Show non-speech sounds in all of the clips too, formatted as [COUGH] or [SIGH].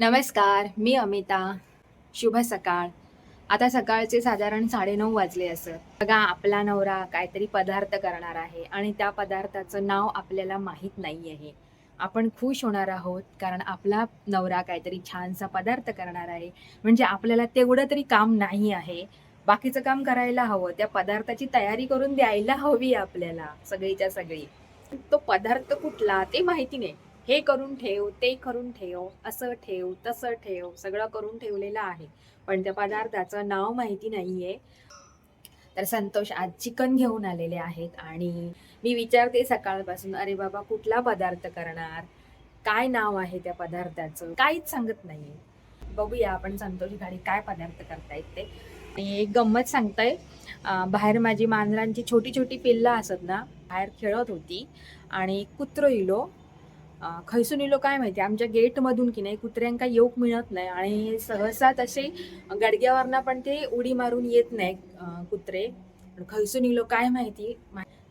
नमस्कार मी अमिता. शुभ सकाळ. आता सकाळचे साधारण साडेनऊ वाजले असत. बघा आपला नवरा काहीतरी पदार्थ करणार आहे आणि त्या पदार्थाचं नाव आपल्याला माहीत नाही आहे आपण खुश होणार आहोत कारण आपला नवरा काहीतरी छानसा पदार्थ करणार आहे. म्हणजे आपल्याला तेवढं तरी काम नाही आहे. बाकीचं काम करायला हवं. त्या पदार्थाची तयारी करून द्यायला हवी आपल्याला सगळीच्या सगळी. तो पदार्थ कुठला ते माहिती नाही. हे करून ठेव ते करून ठेव असं ठेव तसं ठेव सगळं करून ठेवलेलं आहे. पण त्या पदार्थाचं नाव माहिती नाहीये. तर संतोष आज चिकन घेऊन आलेले आहेत आणि मी विचारते सकाळपासून अरे बाबा कुठला पदार्थ करणार? काय नाव आहे त्या पदार्थाचं? काहीच सांगत नाही बघूया आपण संतोष गाडी काय पदार्थ करतायत ते. आणि एक गंमत सांगताय. बाहेर माझी मांजरांची छोटी छोटी पिल्लं असत ना बाहेर खेळत होती. आणि कुत्रो इलो खैसून इलो काय माहिती आमच्या गेटमधून की नाही कुत्र्यांका येऊक मिळत नाही आणि सहसा तसे गडग्यावरनं पण ते उडी मारून येत नाही कुत्रे. पण खैसून इलो काय माहिती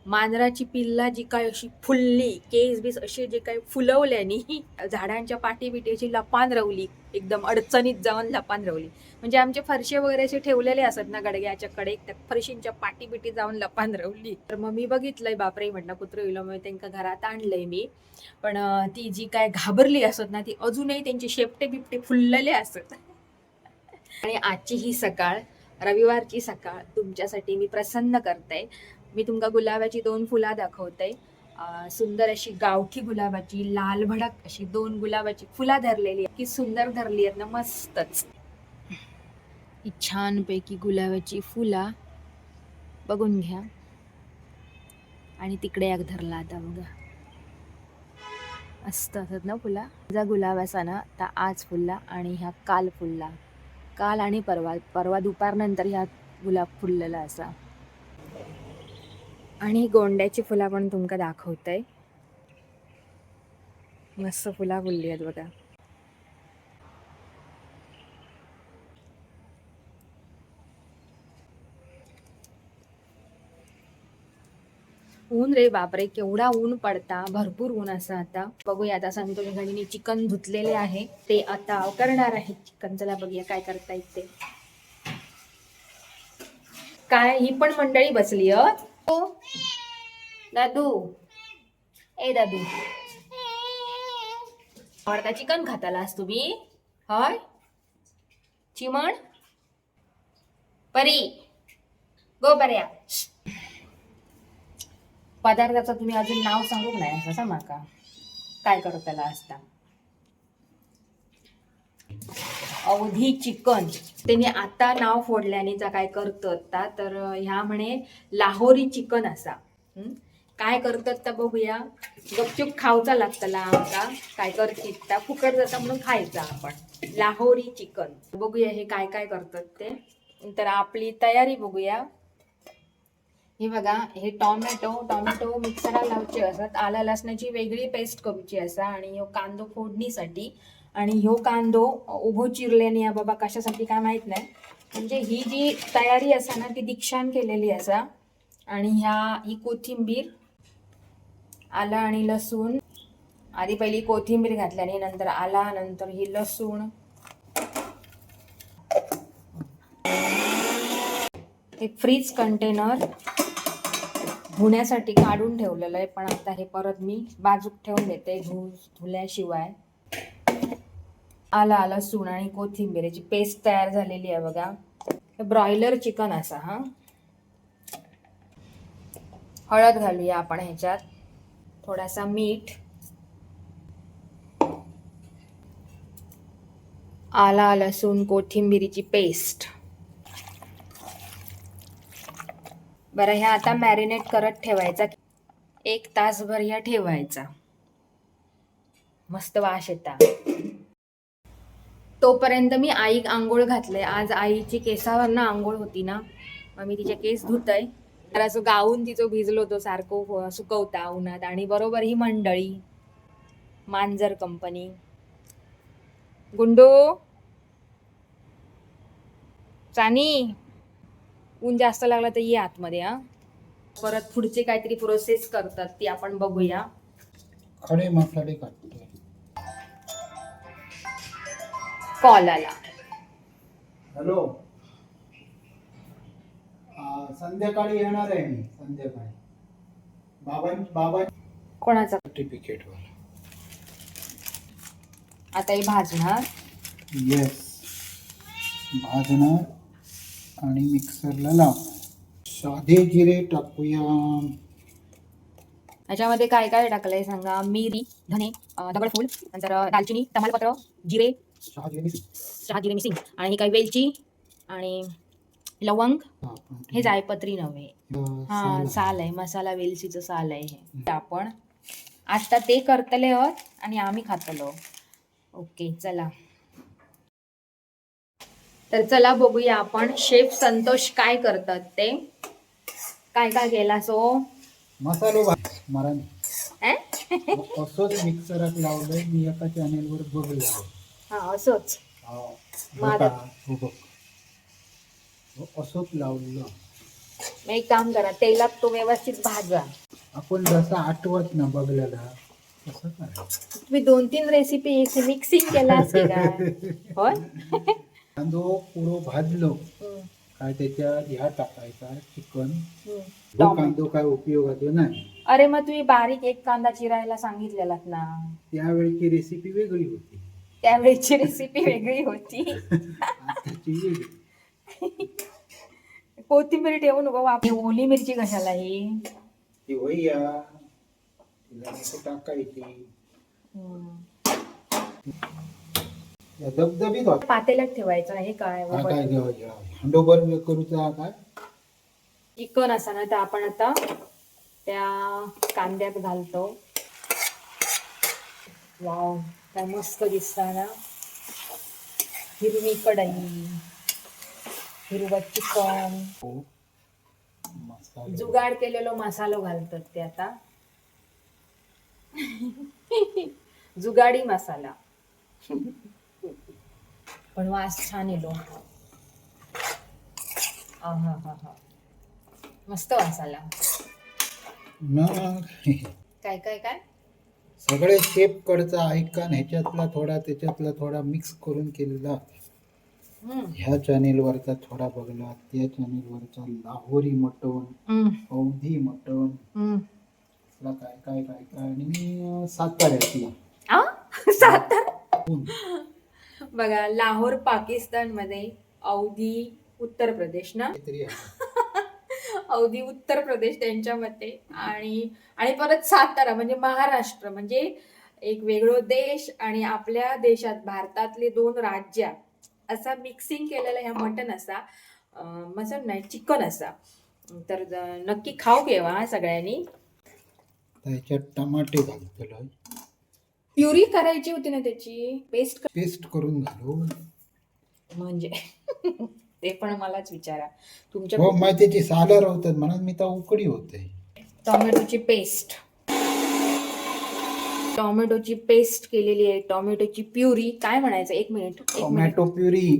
मांजराची पिल्ला जी काय अशी फुलली केस बीस असे जे काय फुलवल्यानी झाडांच्या पाठीबिटीची लपान रवली एकदम अडचणीत जाऊन लपान रवली. म्हणजे आमचे फरशे वगैरे असे ठेवलेले असत ना गडग्याच्या कडे त्या फरशींच्या पाठीबिटी जाऊन लपान रवली. तर मग मी बघितलंय बापरे म्हटलं कुत्र इलो मग त्यांना घरात आणलंय मी. पण ती जी काय घाबरली असत ना ती अजूनही त्यांचे शेपटे बिपटे फुललेले असत. आणि आजची ही सकाळ रविवारची सकाळ तुमच्यासाठी मी प्रसन्न करते. मी तुमका गुलाबाची दोन फुला दाखवते. सुंदर अशी गावठी गुलाबाची लाल भडक अशी दोन गुलाबाची फुला धरलेली आहेत. की सुंदर धरली आहेत ना मस्तच. छानपैकी गुलाबाची फुला बघून घ्या. आणि तिकडे एक धरला आता बघा. मस्त असत ना फुला? माझा गुलाब असा ना तर आज फुलला आणि ह्या काल फुलला. काल आणि परवा परवा दुपारनंतर ह्या गुलाब फुललेला असा. आणि गोंड्याची फुला पण तुमका दाखवतंय. मस्त फुला फुलली आहेत बघा. ऊन रे बापरे केवढा ऊन पडता. भरपूर ऊन असं आता. बघूया आता संतोष घडीने चिकन धुतलेले आहे. ते आता करणार आहे चिकन. चला बघूया काय करतायत ते. काय ही पण मंडळी बसली अ दादू. ए दादू. आवडता चिकन खातालास तुम्ही? हय? चिमण? परी. गो बऱ्या पदार्थाचं तुम्ही अजून नाव सांगूक नाही? असं सांग का? काय करू त्याला असता अवधी चिकन. त्यांनी आता नाव फोडल्याने जा काय करतात ता तर ह्या म्हणे लाहोरी चिकन असा. काय करतात तर बघूया. गपचूप खावचा लागतला आमका काय करतील ता फुकट जाता म्हणून खायचा आपण. लाहोरी चिकन. बघूया हे काय काय करतात ते. तर आपली तयारी बघूया. हे बघा हे टॉमॅटो टॉमॅटो मिक्सरात लावचे असतात आला लसणाची वेगळी पेस्ट करूची असा आणि कांदो फोडणीसाठी आणि ह्यो कांदो उभो चिरल्याने या बाबा कशासाठी काय माहीत नाही. म्हणजे ही जी तयारी असा ना ती दीक्षान केलेली असा. आणि ह्या ही कोथिंबीर आला आणि लसूण. आधी पहिली कोथिंबीर घातल्याने नंतर आला नंतर ही लसूण. एक फ्रीज कंटेनर धुण्यासाठी काढून ठेवलेलं आहे पण आता हे परत मी बाजूक ठेवून देते धु धुल्याशिवाय. आला आला लसूण आणि कोथिंबीरीची पेस्ट तयार झालेली आहे बघा. ब्रॉयलर चिकन असा हा. हळद घालूया आपण ह्याच्यात. थोडासा मीठ. आला लसूण कोथिंबीरीची पेस्ट. बरं ह्या आता मॅरिनेट करत ठेवायचा. एक तासभर ह्या ठेवायचा. मस्त वास येता. तोपर्यंत मी आईक आंघोळ घातले आज आईची केसावरनं आंघोळ होती ना. मग मी तिचे केस धुतय. तर असं गाऊन तिचं भिजलो तो सारखं सुकवता उन्हात. आणि बरोबर ही मंडळी मांजर कंपनी. गुंडो! चानी ऊन जास्त लागलं तर ये आतमध्ये हा. परत पुढचे काहीतरी प्रोसेस करतात ती आपण बघूया. खडे मसाले काढते कॉल आला हॅलो संध्याकाळी येणार आहे मी संध्याकाळी. बाबा बाबा. कोणाचा? सर्टिफिकेट वाला. आता ही भाजणार. येस भाजणार आणि मिक्सरला लावणार. साधे जिरे टाकूया. याच्यामध्ये काय काय टाकलंय सांगा? मिरी धने अं, दगडफूल नंतर अं, दालचिनी तमालपत्र जिरे सहा जिरे चहा जिरे मिसिंग आणि काही वेलची आणि लवंग. हे जायपत्री नव्हे. हा साल. आहे. मसाला वेलचीचं साल आहे हे. आपण आता ते करतले आहोत आणि आम्ही खातलो. ओके चला. तर चला बघूया आपण शेफ संतोष काय करतात ते. काय काय केला सो मसालो भात मरण? असंच मिक्सरात लावलंय. मी एका चॅनेलवर बघलं हा असंच. हा, माझं- हो असंच लावलं मग एक काम करा तेलात तो व्यवस्थित भाजा. आपण जसं आठवत ना बघलेला तसं करायचं तुम्ही दोन तीन रेसिपी मिक्सिंग केला असते का होय? कांदो पुरो भाजलो. हम्म, काय त्याच्यात ह्या टाकायचा चिकन. हम्म. तो टोमॅटो. कांदो काय उपयोगाचा नाही अरे मग तुम्ही बारीक एक कांदा चिरायला सांगितलेलात ना. त्यावेळची रेसिपी वेगळी होती. त्यावेळेची रेसिपी वेगळी होती. कोथिंबीर ठेवू नको वाप- ओली मिरची कशाला ही ती होईया. तिला नको टाकायची. हम्म. या धबधबीत होता. पातेल्यात ठेवायचं आहे काय हा काय घ्यावं घ्यावं हंडोबर करूचा हा काय? चिकन असा ना तर आपण आता त्या कांद्यात घालतो. वाव. काय मस्त दिसता ना हिरवी कढई हिरवं चिकन. हो जुगाड केलेलो मसालो घालतात ते आता. [LAUGHS] जुगाडी मसाला. पण वास छान येलो आहाहाहा. मस्त वास आला काय काय काय? सगळे शेप कडचा ऐका ह्याच्यातला थोडा त्याच्यातला थोडा मिक्स करून केलेला. ह्या चॅनेलवरचा थोडा बघला त्या चॅनेलवरचा लाहोरी मटण. अवधी मटण. काय काय काय काय? आणि साताऱ्यातला. बघा लाहोर पाकिस्तानमध्ये अवधी उत्तर प्रदेश ना. अवधी उत्तर प्रदेश त्यांच्यामध्ये आणि आणि परत सातारा म्हणजे महाराष्ट्र म्हणजे एक वेगळं देश आणि आपल्या देशात भारतातले दोन राज्य असा मिक्सिंग केलेला ह्या मटन असा मटन नाही चिकन असा. तर नक्की खाऊ घेवा सगळ्यांनी? त्याच्यात टमाटे घालतलो प्युरी करायची होती ना त्याची? पेस्ट पेस्ट करून घालू. म्हणजे. ते पण मलाच विचारा. तुमच्या हो मग त्याची सालर होतात म्हणून मी तर उकडी होते. टोमॅटोची पेस्ट. टोमॅटोची पेस्ट केलेली आहे टोमॅटोची प्युरी. काय म्हणायचं? एक मिनिट एक मिनिट. Tomato puree.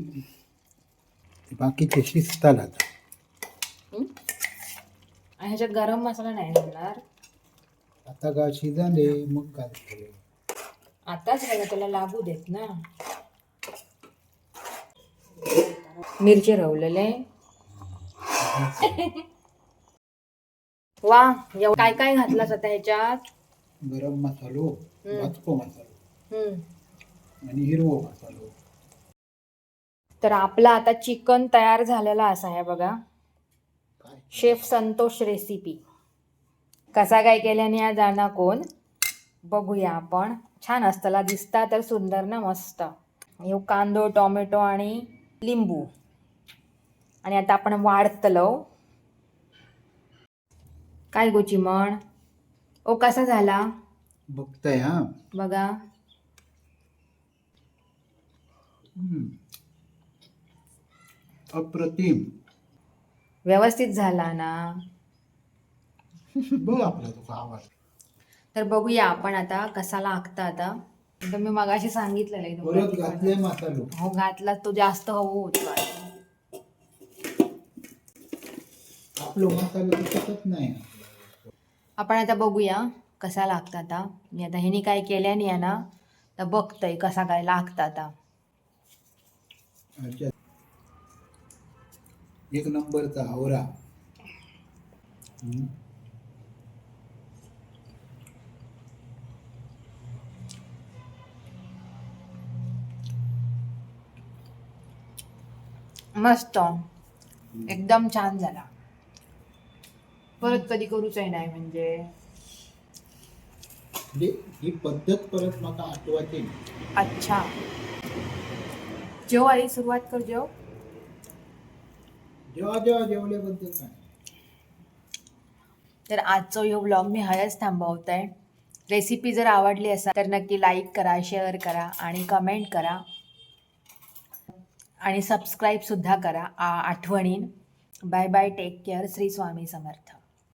बाकीचे शिजतात आता. हं? आणि ह्याच्यात गरम मसाला नाही घालणार आता गा शिजले? मग घालतो आताच बघा त्याला लागू देत ना. मिरची रवलेले वा एव- काय काय घातलं आता ह्याच्यात? गरम मसालो हम्म. भाजको मसालो. आणि हिरवो मसालो. तर आपला आता चिकन तयार झालेला असा आहे बघा. काय? शेफ संतोष रेसिपी कसा काय केल्याने या जाणार कोण? बघूया आपण. छान असतला दिसता तर सुंदर ना मस्त. ह्यो कांदो टोमॅटो आणि लिंबू. आणि आता आपण वाढतलो काय गोची म्हण ओ कसा झाला? बघताय हा? बघा. अप्रतिम. व्यवस्थित झाला ना? बघ आपला तुझा आवाज. तर बघूया आपण आता कसा लागता आता. तर मी मगाशी सांगितलेलं आहे तुम्हाला परत. घातले मसालो. हो घातला तो जास्त हवं होतो आपलो मसालो तिखटच नाही. आपण आता बघूया कसा लागता आता. मी आता ह्यानी काय केल्याने ना तर बघतोय कसा काय लागता आता. अच्छा. एक नंबरचा आवरा हम्म. मस्त. एकदम छान झाला. परत कधी करूच नाही म्हणजे? म्हणजे ही पद्धत परत मला आठवायची अच्छा. जेव आई सुरुवात कर जेव. जेव्हा जेव्हा जेवल्याबद्दल काय तर आजचा ह्यो व्लॉग मी हयच थांबवत आहे रेसिपी जर आवडली असेल तर नक्की लाईक करा शेअर करा आणि कमेंट करा. आणि सबस्क्राईबसुद्धा करा. आ- आठवणीन. Bye bye take care Shri Swami Samarth.